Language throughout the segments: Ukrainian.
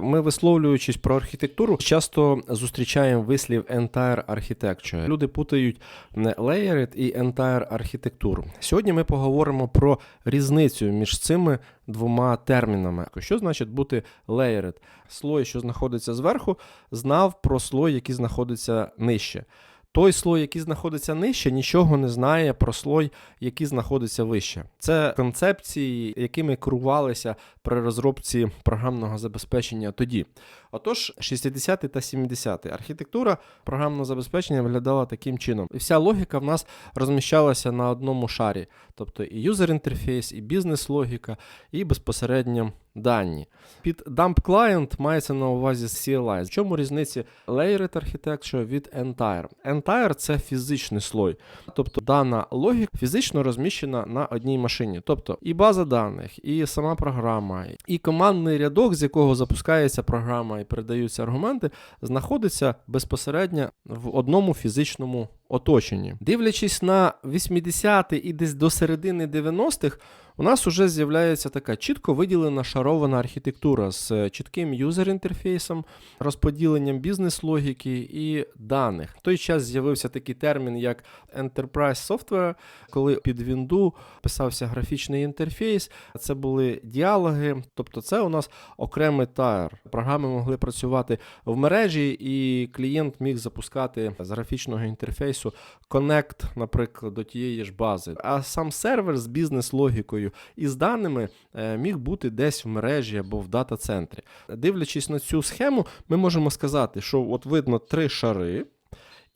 Ми, висловлюючись про архітектуру, часто зустрічаємо вислів entire architecture. Люди путають не layered і entire architecture. Сьогодні ми поговоримо про різницю між цими двома термінами. Що значить бути layered? Слой, що знаходиться зверху, знав про слой, який знаходиться нижче. Той слой, який знаходиться нижче, нічого не знає про слой, який знаходиться вище. Це концепції, якими керувалися при розробці програмного забезпечення тоді. Отож, 60-ті та 70-ті архітектура програмного забезпечення виглядала таким чином. І вся логіка в нас розміщалася на одному шарі, тобто і юзер інтерфейс, і бізнес-логіка, і безпосередньо дані. Під dump client мається на увазі CLI. В чому різниці Layered Architecture від Entire? Entire – це фізичний слой. Тобто дана логіка фізично розміщена на одній машині. Тобто і база даних, і сама програма, і командний рядок, з якого запускається програма і передаються аргументи, знаходиться безпосередньо в одному фізичному оточенні. Дивлячись на 80-ті і десь до середини 90-х, у нас вже з'являється така чітко виділена шарована архітектура з чітким юзер-інтерфейсом, розподіленням бізнес-логіки і даних. В той час з'явився такий термін, як Enterprise Software, коли під Windows писався графічний інтерфейс. Це були діалоги, тобто це у нас окремий тайр. Програми могли працювати в мережі, і клієнт міг запускати з графічного інтерфейсу Connect, наприклад, до тієї ж бази. А сам сервер з бізнес-логікою і з даними е, міг бути десь в мережі або в дата-центрі. Дивлячись на цю схему, ми можемо сказати, що от видно три шари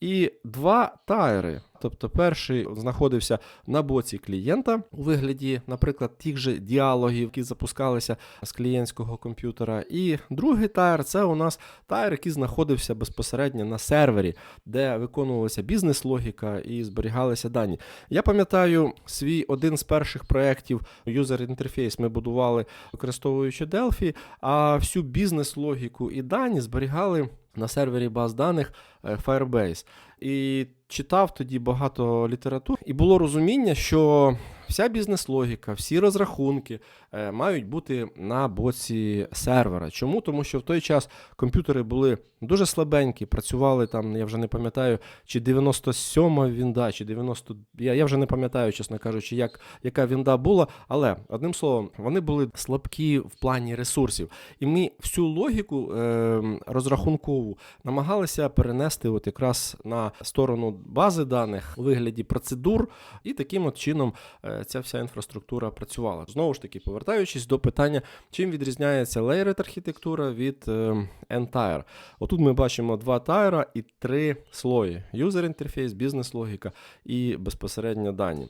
і два тайри. Тобто перший знаходився на боці клієнта у вигляді, наприклад, тих же діалогів, які запускалися з клієнтського комп'ютера. І другий тайр це у нас тайр, який знаходився безпосередньо на сервері, де виконувалася бізнес-логіка і зберігалися дані. Я пам'ятаю свій один з перших проєктів Interface ми будували використовуючи Delphi, а всю бізнес-логіку і дані зберігали на сервері баз даних е, Firebase. І читав тоді багато літератур, і було розуміння, що вся бізнес-логіка, всі розрахунки е, мають бути на боці сервера. Чому? Тому що в той час комп'ютери були дуже слабенькі, працювали там, я вже не пам'ятаю, чи 97 вінда, чи 90. Я, я вже не пам'ятаю, чесно кажучи, як, яка вінда була. Але одним словом, вони були слабкі в плані ресурсів. І ми всю логіку е, розрахункову намагалися перенести от якраз на сторону бази даних у вигляді процедур, і таким от чином е, ця вся інфраструктура працювала. Знову ж таки, повертаючись до питання, чим відрізняється layered архітектура від е, Entire. Отут ми бачимо два тайра і три слої: юзер інтерфейс, бізнес-логіка і безпосередньо дані.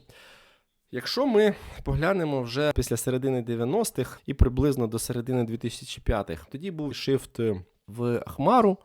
Якщо ми поглянемо вже після середини 90-х і приблизно до середини 2005-х, тоді був shift в Хмару.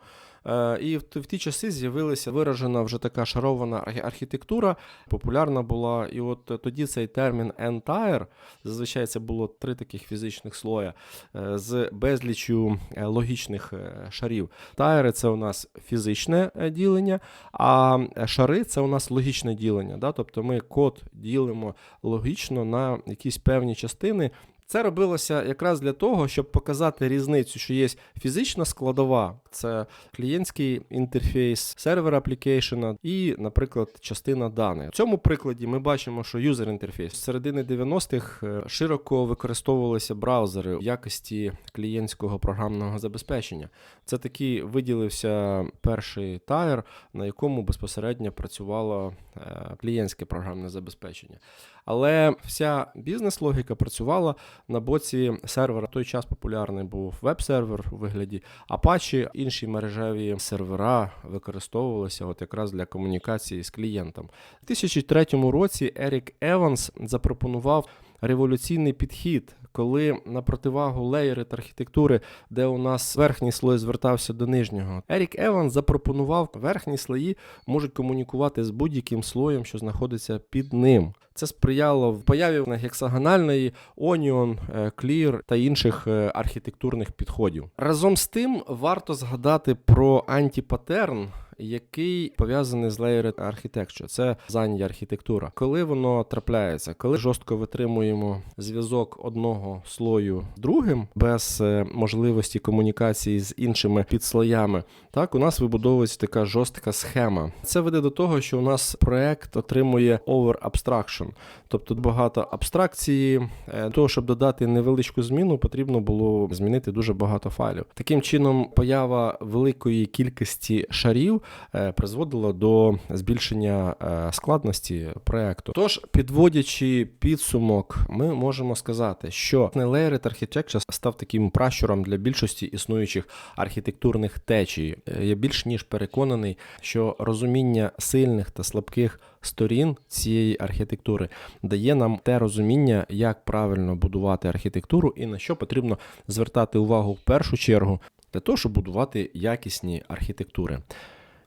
Е, І в ті часи з'явилася виражена вже така шарована архітектура, популярна була. І от тоді цей термін entire, зазвичай це було три таких фізичних слоя е, з безлічю е, логічних шарів. Тайри це у нас фізичне ділення, а шари це у нас логічне ділення. Да? Тобто ми код ділимо логічно на якісь певні частини. Це робилося якраз для того, щоб показати різницю, що є фізична складова, це клієнтський інтерфейс, сервер аплікейшена і, наприклад, частина даних. В цьому прикладі ми бачимо, що юзер інтерфейс з середини 90-х е, широко використовувалися браузери в якості клієнтського програмного забезпечення. Це такий виділився перший тайр, на якому безпосередньо працювало е, клієнтське програмне забезпечення. Але вся бізнес-логіка працювала на боці сервера. В той час популярний був веб-сервер у вигляді Apache, інші мережеві сервера використовувалися от якраз для комунікації з клієнтом. У 2003 році Ерік Еванс запропонував революційний підхід. Коли на противагу леєрит архітектури, де у нас верхній слой звертався до нижнього, Ерік Еванс запропонував верхні слої можуть комунікувати з будь-яким слоєм, що знаходиться під ним. Це сприяло в появі гексагональної, Onion, е, Clear та інших е, архітектурних підходів. Разом з тим варто згадати про антипатерн, який пов'язаний з Layered Architecture. Це задня архітектура. Коли воно трапляється, коли жорстко витримуємо зв'язок одного слою з другим без е, можливості комунікації з іншими підслоями, так у нас вибудовується така жорстка схема. Це веде до того, що у нас проект отримує over abstraction, тобто багато абстракції. Е, Для того, щоб додати невеличку зміну, потрібно було змінити дуже багато файлів. Таким чином, поява великої кількості шарів е, призводила до збільшення е, складності проекту. Тож, підводячи підсумок, ми можемо сказати, що Layered Architecture став таким пращуром для більшості існуючих архітектурних течій. Я більш ніж переконаний, що розуміння сильних та слабких сторін цієї архітектури дає нам те розуміння, як правильно будувати архітектуру і на що потрібно звертати увагу в першу чергу для того, щоб будувати якісні архітектури.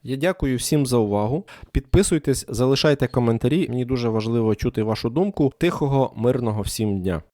Я дякую всім за увагу. Підписуйтесь, залишайте коментарі. Мені дуже важливо чути вашу думку. Тихого, мирного всім дня.